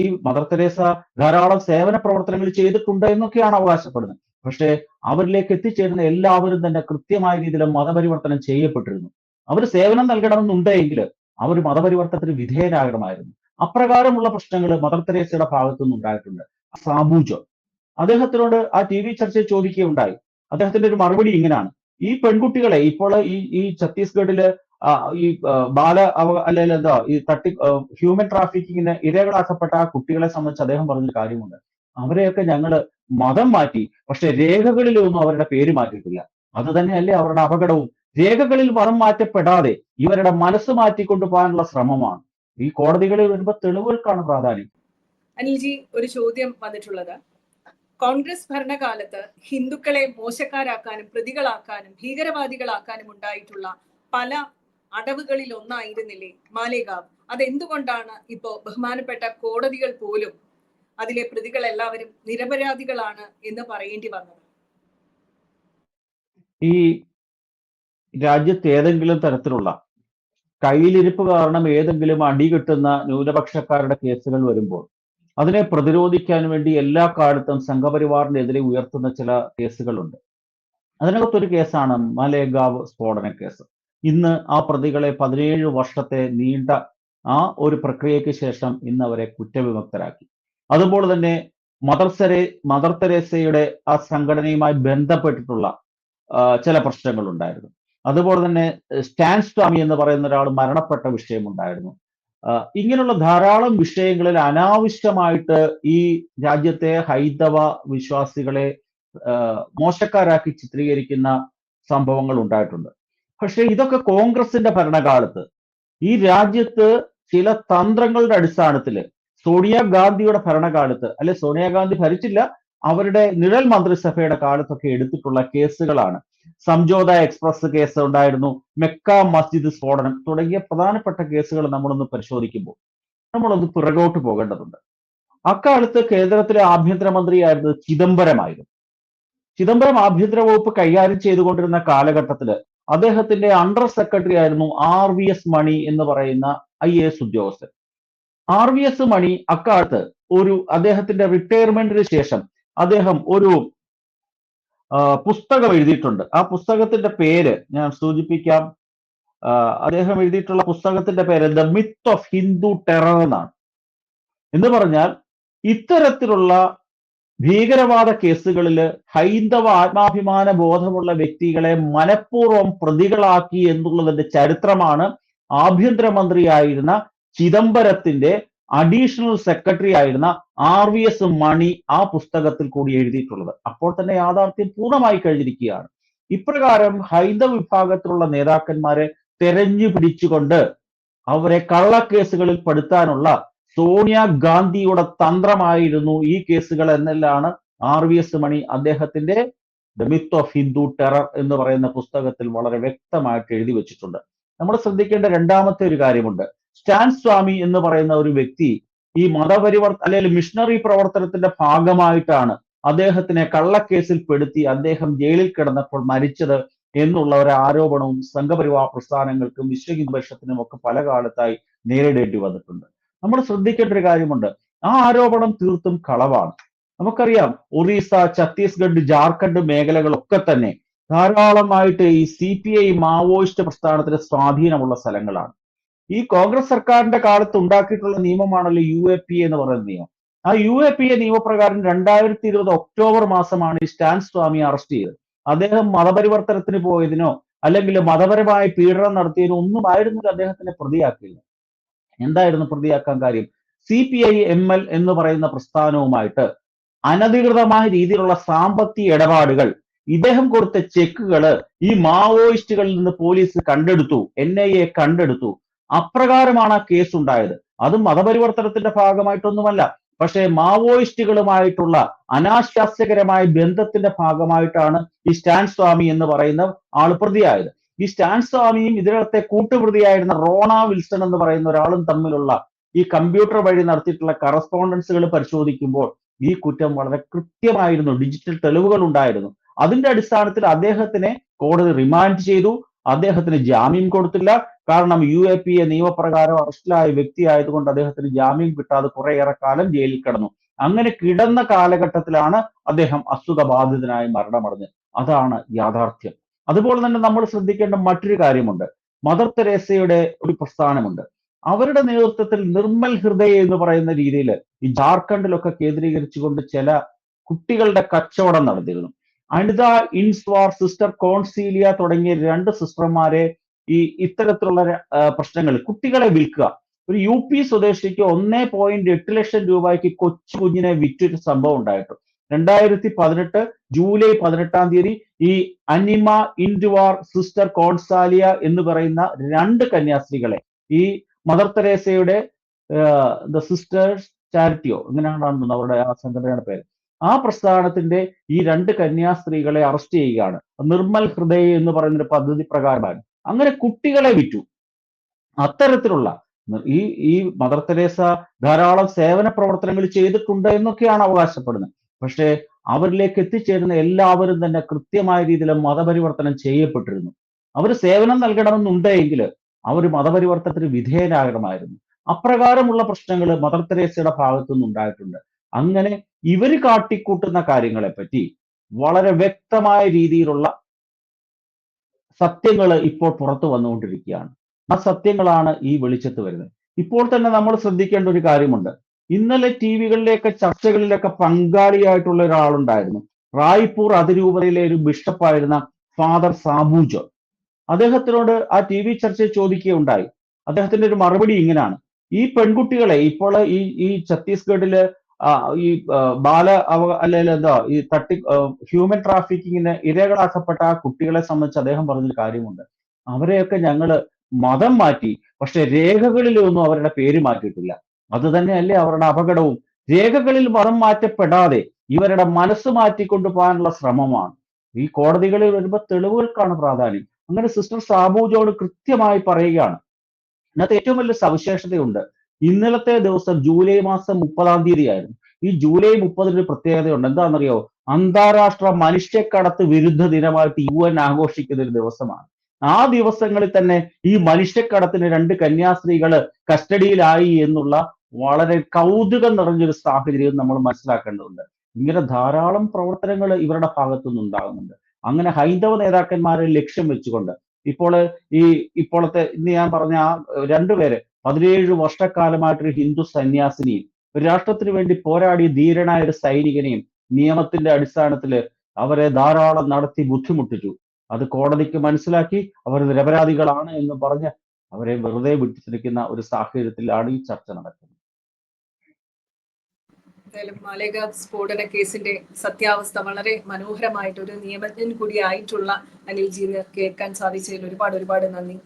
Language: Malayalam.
ഈ മദർ തെരേസ ധാരാളം സേവന പ്രവർത്തനങ്ങൾ ചെയ്തിട്ടുണ്ട് എന്നൊക്കെയാണ് അവകാശപ്പെടുന്നത്. പക്ഷേ അവരിലേക്ക് എത്തിച്ചേരുന്ന എല്ലാവരും തന്നെ കൃത്യമായ രീതിയിൽ മതപരിവർത്തനം ചെയ്യപ്പെട്ടിരുന്നു. അവർ സേവനം നൽകണമെന്നുണ്ടെങ്കിൽ അവർ മതപരിവർത്തനത്തിന് വിധേയരാകണമായിരുന്നു. അപ്രകാരമുള്ള പ്രശ്നങ്ങൾ മദർ തെരേസയുടെ ഭാഗത്തു നിന്നുണ്ടായിട്ടുണ്ട് സാബൂജോ അദ്ദേഹത്തിനോട് ആ ടി വി ചർച്ചയിൽ ചോദിക്കുകയുണ്ടായി. അദ്ദേഹത്തിന്റെ ഒരു മറുപടി ഇങ്ങനെയാണ്. ഈ പെൺകുട്ടികളെ ഇപ്പോൾ ഈ ഈ ഛത്തീസ്ഗഡിൽ ഈ ബാല അല്ലെങ്കിൽ എന്താ ഈ തട്ടി ഹ്യൂമൻ ട്രാഫിക്കിങ്ങിന് ഇരകളാക്കപ്പെട്ട ആ കുട്ടികളെ സംബന്ധിച്ച് അദ്ദേഹം പറഞ്ഞൊരു കാര്യമുണ്ട്. അവരെയൊക്കെ ഞങ്ങൾ മതം മാറ്റി പക്ഷെ രേഖകളിലൊന്നും അവരുടെ പേര് മാറ്റിയിട്ടില്ല. അത് തന്നെയല്ലേ അവരുടെ അപകടവും. രേഖകളിൽ മതം മാറ്റപ്പെടാതെ ഇവരുടെ മനസ്സ് മാറ്റിക്കൊണ്ടു പോകാനുള്ള ശ്രമമാണ്. ഈ കോടതികളിൽ വരുമ്പോൾ തെളിവുകൾക്കാണ് പ്രാധാന്യം. അനിൽജി ഒരു ചോദ്യം വന്നിട്ടുള്ളത്. കോൺഗ്രസ് ഭരണകാലത്ത് ഹിന്ദുക്കളെ മോശക്കാരാക്കാനും പ്രതികളാക്കാനും ഭീകരവാദികളാക്കാനും ഉണ്ടായിട്ടുള്ള പല അടവുകളിൽ ഒന്നായിരുന്നില്ലേ മാലേഗാവ്? അതെന്തുകൊണ്ടാണ് ഇപ്പോ ബഹുമാനപ്പെട്ട കോടതികൾ പോലും അതിലെ പ്രതികൾ എല്ലാവരും നിരപരാധികളാണ് എന്ന് പറയേണ്ടി വന്നത്? ഈ രാജ്യത്ത് ഏതെങ്കിലും തരത്തിലുള്ള കയ്യിലിരിപ്പ് കാരണം ഏതെങ്കിലും അടി കിട്ടുന്ന ന്യൂനപക്ഷക്കാരുടെ കേസുകൾ വരുമ്പോൾ അതിനെ പ്രതിരോധിക്കാൻ വേണ്ടി എല്ലാ കാലത്തും സംഘപരിവാറിനെതിരെ ഉയർത്തുന്ന ചില കേസുകളുണ്ട്. അതിനകത്തൊരു കേസാണ് മലേഗാവ് സ്ഫോടന കേസ് ഇന്ന് ആ പ്രതികളെ പതിനേഴ് വർഷത്തെ നീണ്ട ആ ഒരു പ്രക്രിയയ്ക്ക് ശേഷം ഇന്ന് അവരെ കുറ്റവിമുക്തരാക്കി. അതുപോലെ തന്നെ മദർ സെരേ മദർ തെരേസയുടെ ആ സംഘടനയുമായി ബന്ധപ്പെട്ടിട്ടുള്ള ചില പ്രശ്നങ്ങൾ ഉണ്ടായിരുന്നു അതുപോലെ തന്നെ സ്റ്റാൻ സ്വാമി എന്ന് പറയുന്ന ഒരാൾ മരണപ്പെട്ട വിഷയമുണ്ടായിരുന്നു. ഇങ്ങനെയുള്ള ധാരാളം വിഷയങ്ങളിൽ അനാവശ്യമായിട്ട് ഈ രാജ്യത്തെ ഹൈന്ദവ വിശ്വാസികളെ മോശക്കാരാക്കി ചിത്രീകരിക്കുന്ന സംഭവങ്ങൾ ഉണ്ടായിട്ടുണ്ട്. പക്ഷെ ഇതൊക്കെ കോൺഗ്രസിന്റെ ഭരണകാലത്ത്. ഈ രാജ്യത്ത് ചില തന്ത്രങ്ങളുടെ അടിസ്ഥാനത്തിൽ സോണിയാഗാന്ധിയുടെ ഭരണകാലത്ത് അല്ലെ സോണിയാഗാന്ധി ഭരിച്ചില്ല അവരുടെ നിഴൽ മന്ത്രിസഭയുടെ കാലത്തൊക്കെ എടുത്തിട്ടുള്ള കേസുകളാണ്. സംജോത എക്സ്പ്രസ് കേസ് ഉണ്ടായിരുന്നു മെക്ക മസ്ജിദ് സ്ഫോടനം തുടങ്ങിയ പ്രധാനപ്പെട്ട കേസുകൾ നമ്മളൊന്ന് പരിശോധിക്കുമ്പോൾ നമ്മളൊന്ന് പിറകോട്ട് പോകേണ്ടതുണ്ട്. അക്കാലത്ത് കേന്ദ്രത്തിലെ ആഭ്യന്തരമന്ത്രിയായിരുന്നത് ചിദംബരമായിരുന്നു. ചിദംബരം ആഭ്യന്തര വകുപ്പ് കൈകാര്യം ചെയ്തുകൊണ്ടിരുന്ന കാലഘട്ടത്തിൽ അദ്ദേഹത്തിന്റെ അണ്ടർ സെക്രട്ടറി ആയിരുന്നു ആർ വി എസ് മണി എന്ന് പറയുന്ന ഐ എ എസ് ഉദ്യോഗസ്ഥൻ. ആർ വി എസ് മണി അക്കാലത്ത് ഒരു അദ്ദേഹത്തിന്റെ റിട്ടയർമെന്റിന് ശേഷം അദ്ദേഹം ഒരു പുസ്തകം എഴുതിയിട്ടുണ്ട്. ആ പുസ്തകത്തിന്റെ പേര് ഞാൻ സൂചിപ്പിക്കാം. അദ്ദേഹം എഴുതിയിട്ടുള്ള പുസ്തകത്തിന്റെ പേര് the myth of Hindu terror എന്നാണ്. എന്ന് പറഞ്ഞാൽ ഇത്തരത്തിലുള്ള ഭീകരവാദ കേസുകളിൽ ഹൈന്ദവ ആത്മാഭിമാന ബോധമുള്ള വ്യക്തികളെ മനഃപൂർവം പ്രതികളാക്കി എന്നുള്ളതിന്റെ ചരിത്രമാണ് ആഭ്യന്തരമന്ത്രിയായിരുന്ന ചിദംബരത്തിന്റെ അഡീഷണൽ സെക്രട്ടറി ആയിരുന്ന ആർ വി എസ് മണി ആ പുസ്തകത്തിൽ കൂടി എഴുതിയിട്ടുള്ളത്. അപ്പോൾ തന്നെ യാഥാർത്ഥ്യം പൂർണമായി കഴിഞ്ഞിരിക്കുകയാണ്. ഇപ്രകാരം ഹൈന്ദവ വിഭാഗത്തിലുള്ള നേതാക്കന്മാരെ തെരഞ്ഞു പിടിച്ചുകൊണ്ട് അവരെ കള്ളക്കേസുകളിൽ പെടുത്താനുള്ള സോണിയ ഗാന്ധിയുടെ തന്ത്രമായിരുന്നു ഈ കേസുകൾ എന്നെല്ലാണ് ആർ വി എസ് മണി അദ്ദേഹത്തിന്റെ the myth of Hindu terror എന്ന് പറയുന്ന പുസ്തകത്തിൽ വളരെ വ്യക്തമായിട്ട് എഴുതി വെച്ചിട്ടുണ്ട്. നമ്മൾ ശ്രദ്ധിക്കേണ്ട രണ്ടാമത്തെ ഒരു കാര്യമുണ്ട്. സ്റ്റാൻ സ്വാമി എന്ന് പറയുന്ന ഒരു വ്യക്തി ഈ മതപരിവർത്ത അല്ലെങ്കിൽ മിഷണറി പ്രവർത്തനത്തിന്റെ ഭാഗമായിട്ടാണ് അദ്ദേഹത്തിനെ കള്ളക്കേസിൽ പെടുത്തി അദ്ദേഹം ജയിലിൽ കിടന്നപ്പോൾ മരിച്ചത് എന്നുള്ള ഒരു ആരോപണവും സംഘപരിവാർ പ്രസ്ഥാനങ്ങൾക്കും വിശ്വഹിന്ദുപക്ഷത്തിനും ഒക്കെ പല കാലത്തായി നേരിടേണ്ടി വന്നിട്ടുണ്ട്. നമ്മൾ ശ്രദ്ധിക്കേണ്ട ഒരു കാര്യമുണ്ട്. ആ ആരോപണം തീർത്തും കളവാണ്. നമുക്കറിയാം ഒറീസ ഛത്തീസ്ഗഡ് ജാർഖണ്ഡ് മേഖലകളൊക്കെ തന്നെ ധാരാളമായിട്ട് ഈ സി പി ഐ മാവോയിസ്റ്റ് പ്രസ്ഥാനത്തിന് സ്വാധീനമുള്ള സ്ഥലങ്ങളാണ്. ഈ കോൺഗ്രസ് സർക്കാരിന്റെ കാലത്ത് ഉണ്ടാക്കിയിട്ടുള്ള നിയമമാണല്ലോ യു എ പി എന്ന് പറയുന്ന നിയമം. ആ യു എ പി എ നിയമപ്രകാരം രണ്ടായിരത്തി ഇരുപത് ഒക്ടോബർ മാസമാണ് ഈ സ്റ്റാൻ സ്വാമി അറസ്റ്റ് ചെയ്തത്. അദ്ദേഹം മതപരിവർത്തനത്തിന് പോയതിനോ അല്ലെങ്കിൽ മതപരമായ പീഡനം നടത്തിയതിനോ ഒന്നും ആയിരുന്നില്ല അദ്ദേഹത്തിനെ പ്രതിയാക്കിയില്ല എന്തായിരുന്നു പ്രതിയാക്കാൻ കാര്യം? C P I M L എന്ന് പറയുന്ന പ്രസ്ഥാനവുമായിട്ട് അനധികൃതമായ രീതിയിലുള്ള സാമ്പത്തിക ഇടപാടുകൾ ഇദ്ദേഹം കൊടുത്ത ചെക്കുകൾ ഈ മാവോയിസ്റ്റുകളിൽ നിന്ന് പോലീസ് കണ്ടെടുത്തു എൻ ഐ എ കണ്ടെടുത്തു. അപ്രകാരമാണ് ആ കേസ് ഉണ്ടായത് അത് മതപരിവർത്തനത്തിന്റെ ഭാഗമായിട്ടൊന്നുമല്ല. പക്ഷേ മാവോയിസ്റ്റുകളുമായിട്ടുള്ള അനാശാസ്യകരമായ ബന്ധത്തിന്റെ ഭാഗമായിട്ടാണ് ഈ സ്റ്റാൻ സ്വാമി എന്ന് പറയുന്ന ആൾ പ്രതിയായത്. ഈ സ്റ്റാൻ സ്വാമിയും ഇതിനകത്തെ കൂട്ടുപ്രതിയായിരുന്ന റോണ വിൽസൺ എന്ന് പറയുന്ന ഒരാളും തമ്മിലുള്ള ഈ കമ്പ്യൂട്ടർ വഴി നടത്തിയിട്ടുള്ള കറസ്പോണ്ടൻസുകൾ പരിശോധിക്കുമ്പോൾ ഈ കുറ്റം വളരെ കൃത്യമായിരുന്നു. ഡിജിറ്റൽ തെളിവുകൾ ഉണ്ടായിരുന്നു. അതിന്റെ അടിസ്ഥാനത്തിൽ അദ്ദേഹത്തിനെ കോടതി റിമാൻഡ് ചെയ്തു. അദ്ദേഹത്തിന് ജാമ്യം കൊടുത്തില്ല. കാരണം യു എ പി എ നിയമപ്രകാരം അറസ്റ്റിലായ വ്യക്തി ആയതുകൊണ്ട് അദ്ദേഹത്തിന് ജാമ്യം കിട്ടാതെ കുറേയേറെ കാലം ജയിലിൽ കിടന്നു. അങ്ങനെ കിടന്ന കാലഘട്ടത്തിലാണ് അദ്ദേഹം അസുഖബാധിതനായി മരണമടഞ്ഞത്. അതാണ് യാഥാർത്ഥ്യം. അതുപോലെ തന്നെ നമ്മൾ ശ്രദ്ധിക്കേണ്ട മറ്റൊരു കാര്യമുണ്ട്. മദർ തെരേസയുടെ ഒരു പ്രസ്ഥാനമുണ്ട്. അവരുടെ നേതൃത്വത്തിൽ നിർമ്മൽ ഹൃദയ എന്ന് പറയുന്ന രീതിയിൽ ഈ ജാർഖണ്ഡിലൊക്കെ കേന്ദ്രീകരിച്ചുകൊണ്ട് ചില കുട്ടികളുടെ കച്ചവടം നടത്തിയിരുന്നു അനിത ഇൻസ്വാർ സിസ്റ്റർ കോൺസീലിയ തുടങ്ങിയ രണ്ട് സിസ്റ്റർമാരെ ഈ ഇത്തരത്തിലുള്ള പ്രശ്നങ്ങൾ കുട്ടികളെ വിൽക്കുക. ഒരു യു പി സ്വദേശിക്ക് ഒന്നേ പോയിന്റ് എട്ട് ലക്ഷം രൂപയ്ക്ക് കൊച്ചു കുഞ്ഞിനെ വിറ്റൊരു സംഭവം ഉണ്ടായിട്ടു. രണ്ടായിരത്തി പതിനെട്ട് ജൂലൈ പതിനെട്ടാം തീയതി ഈ അനിമ ഇൻഡുവാർ സിസ്റ്റർ കോൺസാലിയ എന്ന് പറയുന്ന രണ്ട് കന്യാസ്ത്രീകളെ ഈ മദർ തെരേസയുടെ ദ സിസ്റ്റേഴ്സ് ചാരിറ്റിയോ ഇങ്ങനെയാണെന്ന് അവരുടെ ആ സംഘടനയുടെ പേര്. ആ പ്രസ്ഥാനത്തിന്റെ ഈ രണ്ട് കന്യാസ്ത്രീകളെ അറസ്റ്റ് ചെയ്യുകയാണ്. നിർമ്മൽ ഹൃദയ എന്ന് പറയുന്ന പദ്ധതി പ്രകാരമാണ്. അങ്ങനെ കുട്ടികളെ വിറ്റു. അത്തരത്തിലുള്ള ഈ ഈ മദർ തെരേസ ധാരാളം സേവന പ്രവർത്തനങ്ങൾ ചെയ്തിട്ടുണ്ട് എന്നൊക്കെയാണ് അവകാശപ്പെടുന്നത്. പക്ഷേ അവരിലേക്ക് എത്തിച്ചേരുന്ന എല്ലാവരും തന്നെ കൃത്യമായ രീതിയിൽ മതപരിവർത്തനം ചെയ്യപ്പെട്ടിരുന്നു. അവർ സേവനം നൽകണമെന്നുണ്ടെങ്കിൽ അവർ മതപരിവർത്തനത്തിന് വിധേയരാകണമായിരുന്നു. അപ്രകാരമുള്ള പ്രശ്നങ്ങൾ മദർ തെരേസയുടെ ഭാഗത്തു നിന്നുണ്ടായിട്ടുണ്ട്. അങ്ങനെ ഇവർ കാട്ടിക്കൂട്ടുന്ന കാര്യങ്ങളെ പറ്റി വളരെ വ്യക്തമായ രീതിയിലുള്ള സത്യങ്ങൾ ഇപ്പോൾ പുറത്തു വന്നുകൊണ്ടിരിക്കുകയാണ്. ആ സത്യങ്ങളാണ് ഈ വെളിച്ചത്ത് വരുന്നത്. ഇപ്പോൾ തന്നെ നമ്മൾ ശ്രദ്ധിക്കേണ്ട ഒരു കാര്യമുണ്ട്. ഇന്നലെ ടി വികളിലെയൊക്കെ ചർച്ചകളിലൊക്കെ പങ്കാളിയായിട്ടുള്ള ഒരാളുണ്ടായിരുന്നു. റായ്പൂർ അതിരൂപതയിലെ ഒരു ബിഷപ്പായിരുന്ന ഫാദർ സാബൂജോ. അദ്ദേഹത്തിനോട് ആ ടി വി ചർച്ചയിൽ ചോദിക്കുകയുണ്ടായി. അദ്ദേഹത്തിന്റെ ഒരു മറുപടി ഇങ്ങനെയാണ്. ഈ പെൺകുട്ടികളെ ഇപ്പോൾ ഈ ഈ ഛത്തീസ്ഗഡിൽ ഈ ബാല അവ അല്ലെങ്കിൽ എന്താ ഈ തട്ടി ഹ്യൂമൻ ട്രാഫിക്കിങ്ങിന് ഇരകളാക്കപ്പെട്ട ആ കുട്ടികളെ സംബന്ധിച്ച് അദ്ദേഹം പറഞ്ഞൊരു കാര്യമുണ്ട്. അവരെയൊക്കെ ഞങ്ങൾ മതം മാറ്റി പക്ഷെ രേഖകളിലൊന്നും അവരുടെ പേര് മാറ്റിയിട്ടില്ല. അത് തന്നെയല്ലേ അവരുടെ അപകടവും. രേഖകളിൽ മതം മാറ്റപ്പെടാതെ ഇവരുടെ മനസ്സ് മാറ്റിക്കൊണ്ടു പോകാനുള്ള ശ്രമമാണ്. ഈ കോടതികളിൽ വരുമ്പോൾ തെളിവുകൾക്കാണ് പ്രാധാന്യം. അങ്ങനെ സിസ്റ്റർ സാബുജോട് കൃത്യമായി പറയുകയാണ്. ഇതിനകത്ത് ഏറ്റവും വലിയ സവിശേഷതയുണ്ട്. ഇന്നലത്തെ ദിവസം ജൂലൈ മാസം മുപ്പതാം തീയതി ആയിരുന്നു ഈ ജൂലൈ മുപ്പതിന് പ്രത്യേകതയുണ്ട്. എന്താണെന്നറിയോ? അന്താരാഷ്ട്ര മനുഷ്യക്കടത്ത് വിരുദ്ധ ദിനമായിട്ട് യു എൻ ആഘോഷിക്കുന്ന ഒരു ദിവസമാണ്. ആ ദിവസങ്ങളിൽ തന്നെ ഈ മനുഷ്യക്കടത്തിന് രണ്ട് കന്യാസ്ത്രീകൾ കസ്റ്റഡിയിലായി എന്നുള്ള വളരെ കൗതുകം നിറഞ്ഞൊരു സാഹചര്യം നമ്മൾ മനസ്സിലാക്കേണ്ടതുണ്ട്. ഇങ്ങനെ ധാരാളം പ്രവർത്തനങ്ങൾ ഇവരുടെ ഭാഗത്തുനിന്ന് ഉണ്ടാകുന്നുണ്ട്. അങ്ങനെ ഹൈന്ദവ നേതാക്കന്മാരെ ലക്ഷ്യം വെച്ചുകൊണ്ട് ഇപ്പോൾ ഈ ഇപ്പോഴത്തെ ഇന്ന് ഞാൻ പറഞ്ഞ ആ രണ്ടുപേര് പതിനേഴ് വർഷക്കാലമായിട്ടൊരു ഹിന്ദു സന്യാസിനിയും ഒരു രാഷ്ട്രത്തിന് വേണ്ടി പോരാടിയ ധീരനായ ഒരു സൈനികനെയും നിയമത്തിന്റെ അടിസ്ഥാനത്തിൽ അവരെ ധാരാളം നടത്തി ബുദ്ധിമുട്ടിച്ചു. അത് കോടതിക്ക് മനസ്സിലാക്കി അവർ നിരപരാധികളാണ് എന്ന് പറഞ്ഞ് അവരെ വെറുതെ വിട്ടിരിക്കുന്ന ഒരു സാഹചര്യത്തിലാണ് ഈ ചർച്ച നടക്കുന്നത്. എന്തായാലും മാലേഗാ സ്ഫോടന കേസിന്റെ സത്യാവസ്ഥ വളരെ മനോഹരമായിട്ട് ഒരു നിയമജ്ഞൻ കൂടിയായിട്ടുള്ള അനിൽജിന്ന് കേൾക്കാൻ സാധിച്ചതിൽ ഒരുപാട് ഒരുപാട് നന്ദി.